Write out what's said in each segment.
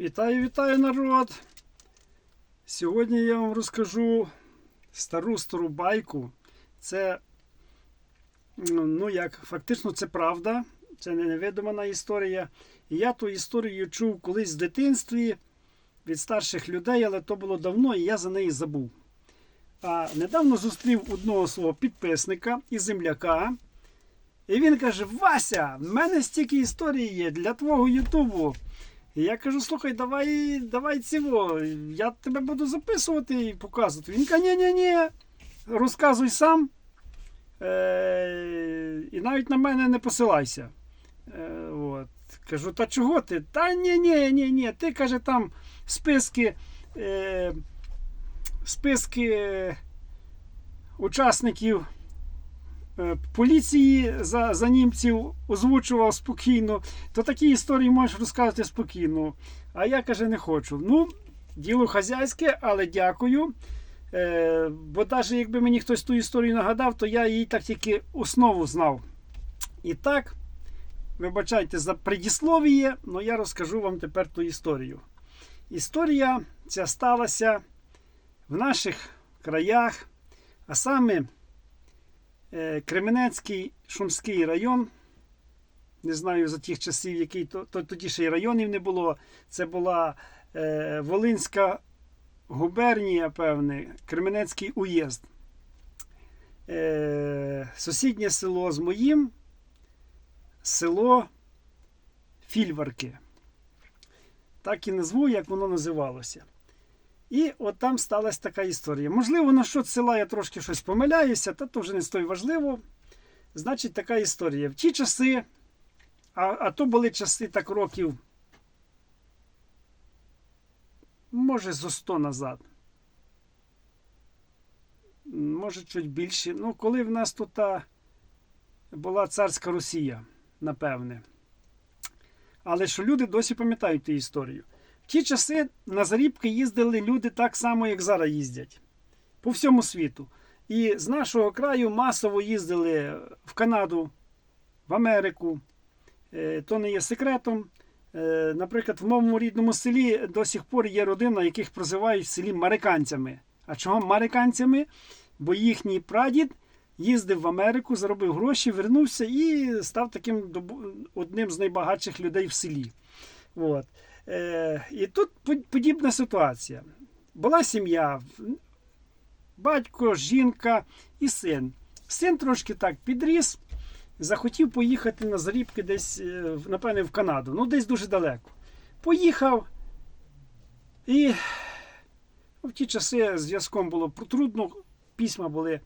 Вітаю, вітаю народ! Сьогодні я вам розкажу стару стару байку. Це, ну як, фактично це правда, це не невидумана історія. Я ту історію чув колись в дитинстві від старших людей, але то було давно і я за неї забув. А недавно зустрів одного свого підписника і земляка. І він каже: Вася, в мене стільки історій є для твого Ютубу. І я кажу, слухай, давай давай цього, я тебе буду записувати і показувати. Він каже, ні-ні-ні, розказуй сам. Е- І навіть на мене не посилайся. Е- от. Кажу, та чого ти? Та ні, ні, ні, ні. Ти каже, там списки, е- списки учасників. Е, Поліції за, за німців озвучував спокійно, то такі історії можеш розказувати спокійно. А я каже, не хочу. Ну, діло хазяйське, але дякую. Е, бо навіть якби мені хтось ту історію нагадав, то я її так тільки основу знав. І так, вибачайте за предісловіє, але я розкажу вам тепер ту історію. Історія ця сталася в наших краях, а саме. Е, Кременецький Шумський район. Не знаю за тих часів, який то, то тоді ще й районів не було. Це була е, Волинська губернія, певне, Кременецький уїзд. Е, сусіднє село з моїм село Фільварки. Так і назву, як воно називалося. І от там сталася така історія. Можливо, на що села я трошки щось помиляюся, та то вже не столь важливо. Значить, така історія. В ті часи, а, а то були часи так років, може, зо 100 назад. Може, чуть більше. Ну, коли в нас тут та була царська Росія, напевне. Але що люди досі пам'ятають ту історію. Ті часи на зарібки їздили люди так само, як зараз їздять. По всьому світу. І з нашого краю масово їздили в Канаду, в Америку. Е, То не є секретом. Е, Наприклад, в моєму рідному селі до сих пор є родина, яких прозивають в селі мариканцями. А чого мариканцями? Бо їхній прадід їздив в Америку, заробив гроші, вернувся і став таким одним з найбагатших людей в селі. От. Е, і тут подібна ситуація. Була сім'я, батько, жінка і син. Син трошки так підріс, захотів поїхати на зарібки десь, е, напевне, в Канаду. Ну, десь дуже далеко. Поїхав. І в ті часи зв'язком було трудно, письма були.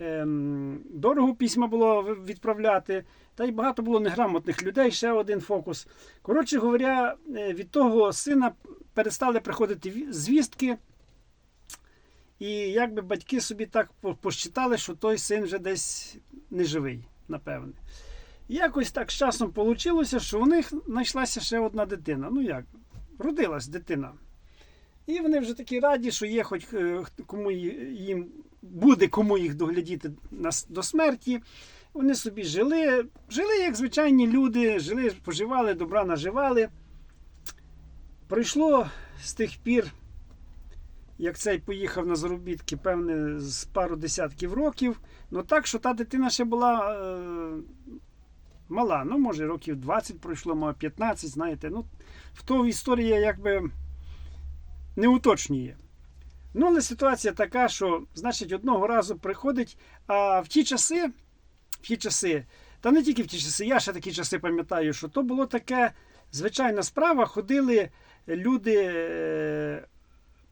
Ем, Дорого письма було відправляти, та й багато було неграмотних людей. Ще один фокус. Коротше говоря, е, від того сина перестали приходити звістки. І якби батьки собі так посчитали, що той син вже десь не живий, напевне. І якось так з часом вийшло, що у них знайшлася ще одна дитина. Ну як, родилась дитина. І вони вже такі раді, що є хоч е, кому їм буде кому їх доглядіти до смерті. Вони собі жили, жили як звичайні люди, жили, поживали, добра наживали. Пройшло з тих пір, як цей поїхав на заробітки, певне, з пару десятків років. Ну так, що та дитина ще була е, мала. Ну, може, років 20 пройшло, може 15, знаєте. Ну, в то історія якби не уточнює. Ну, але ситуація така, що, значить, одного разу приходить, а в ті часи, в ті часи, та не тільки в ті часи, я ще такі часи пам'ятаю, що то було таке звичайна справа. Ходили люди е,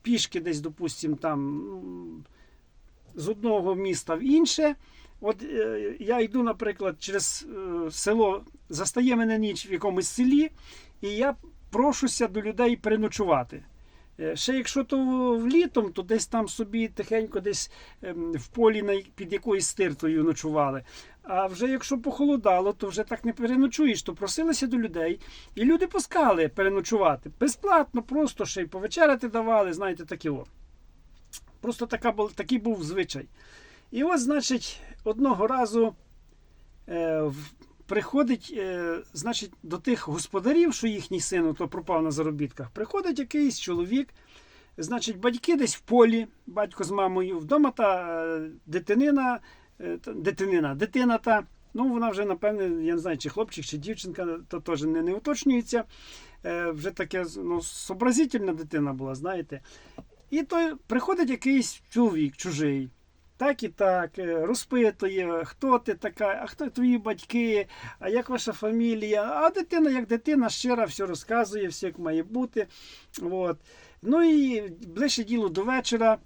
пішки десь, допустимо, там з одного міста в інше. От е, я йду, наприклад, через е, село, застає мене ніч в якомусь селі, і я прошуся до людей переночувати. Е, Ще якщо то влітом, то десь там собі тихенько десь ем, в полі під якоюсь стиртою ночували. А вже якщо похолодало, то вже так не переночуєш, то просилися до людей, і люди пускали переночувати. Безплатно, просто ще й повечеряти давали, знаєте, таке о. Просто така, такий був звичай. І от, значить, одного разу е, в- приходить, е, значить, до тих господарів, що їхній син то пропав на заробітках, приходить якийсь чоловік. Значить, батьки десь в полі, батько з мамою, вдома та е, дитинина, е, дитинина, дитина та. Ну, вона вже, напевне, я не знаю, чи хлопчик, чи дівчинка, то теж не, не уточнюється. Е, вже таке ну, сообразительна дитина була, знаєте. І то приходить якийсь чоловік чужий. Так і так, е, розпитує, хто ти така, а хто твої батьки, а як ваша фамілія. А дитина, як дитина, щира все розказує, все як має бути. От. Ну і ближче діло до вечора.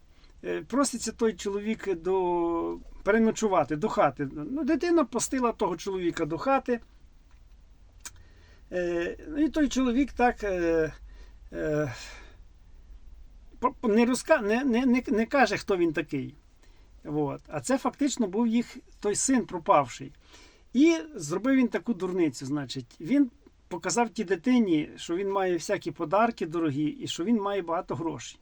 е, Проситься той чоловік до переночувати до хати. Ну, дитина пустила того чоловіка до хати. Е, ну, і той чоловік так не, розка... не, не, не каже, хто він такий. От. А це фактично був їх той син пропавший. І зробив він таку дурницю. Значить, він показав тій дитині, що він має всякі подарки дорогі і що він має багато грошей.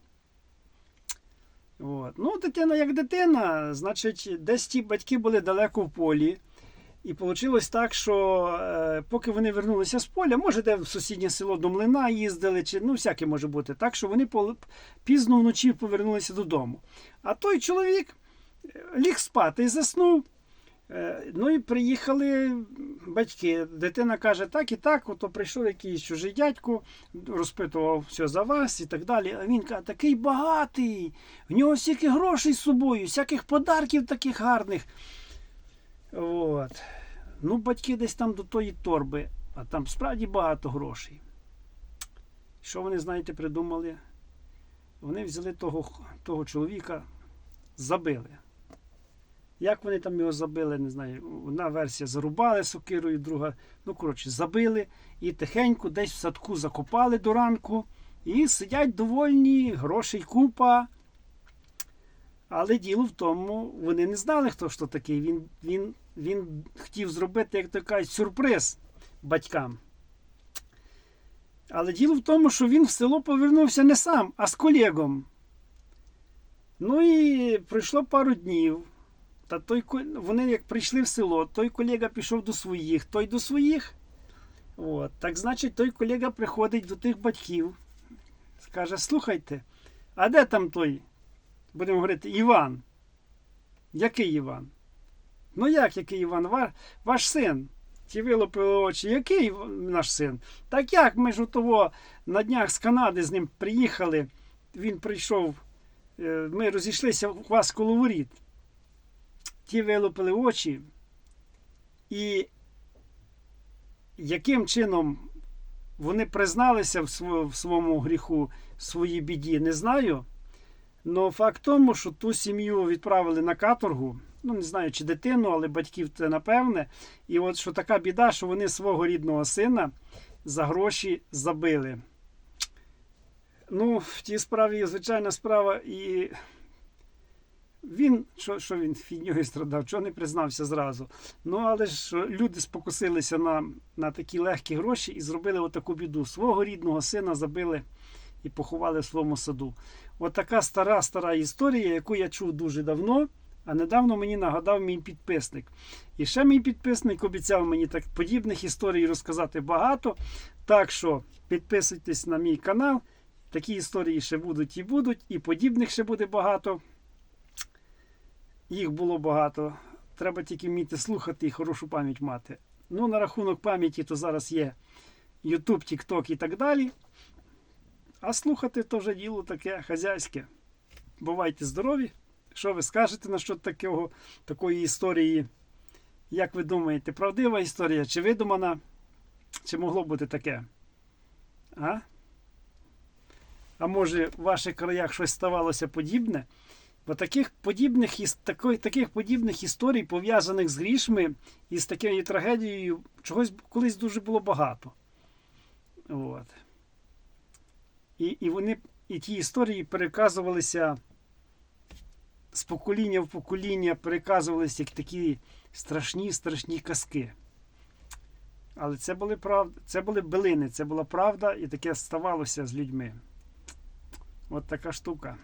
От. Ну, дитина як дитина, значить, десь ті батьки були далеко в полі. І вийшло так, що е, поки вони вернулися з поля, може, де в сусіднє село до млина їздили, чи ну, всяке може бути, так що вони пізно вночі повернулися додому. А той чоловік ліг спати і заснув. Е, Ну і приїхали батьки. Дитина каже, так і так, ото прийшов якийсь чужий дядько, розпитував все за вас і так далі. А він каже, такий багатий, в нього стільки грошей з собою, всяких подарків таких гарних. От. Ну, батьки десь там до тої торби, а там справді багато грошей. Що вони, знаєте, придумали? Вони взяли того, того чоловіка, забили. Як вони там його забили, не знаю. Одна версія зарубали сокирою, друга, ну, коротше, забили і тихенько десь в садку закопали до ранку. І сидять довольні, грошей купа. Але діло в тому, вони не знали, хто то такий. Він, він, він хотів зробити, як то кажуть, сюрприз батькам. Але діло в тому, що він в село повернувся не сам, а з колегом. Ну і пройшло пару днів. Та той, вони як прийшли в село, той колега пішов до своїх, той до своїх. От. Так значить, той колега приходить до тих батьків, каже: слухайте, а де там той? Будемо говорити, Іван. Який Іван? Ну як який Іван? Ваш, ваш син. Ті вилупили очі. Який наш син? Так як ми ж у того на днях з Канади з ним приїхали. Він прийшов, е, ми розійшлися у вас коло воріт. Ті вилупили очі. І яким чином вони призналися в, сво- в своєму гріху, в своїй біді, не знаю. Но факт тому, що ту сім'ю відправили на каторгу. Ну, не знаю, чи дитину, але батьків це напевне. І от що така біда, що вони свого рідного сина за гроші забили. Ну, в тій справі, звичайна справа, і він, що, що він фігньою страдав, чого не признався зразу. Ну, але ж люди спокусилися на, на такі легкі гроші і зробили отаку біду. Свого рідного сина забили і поховали в своєму саду. От така стара стара історія, яку я чув дуже давно, а недавно мені нагадав мій підписник. І ще мій підписник обіцяв мені так подібних історій розказати багато. Так що підписуйтесь на мій канал. Такі історії ще будуть і будуть, і подібних ще буде багато. Їх було багато. Треба тільки вміти слухати і хорошу пам'ять мати. Ну, на рахунок пам'яті, то зараз є YouTube, TikTok і так далі. А слухати то вже діло таке хазяйське. Бувайте здорові! Що ви скажете на що такого, такої історії? Як ви думаєте, правдива історія чи видумана? Чи могло бути таке? А? А може в ваших краях щось ставалося подібне? Таких подібних, такої, таких подібних історій, пов'язаних з грішми і з такою трагедією, чогось колись дуже було багато. От. І, і вони, і ті історії переказувалися з покоління в покоління, переказувалися як такі страшні, страшні казки. Але це були прав... це були билини, це була правда, і таке ставалося з людьми. От така штука.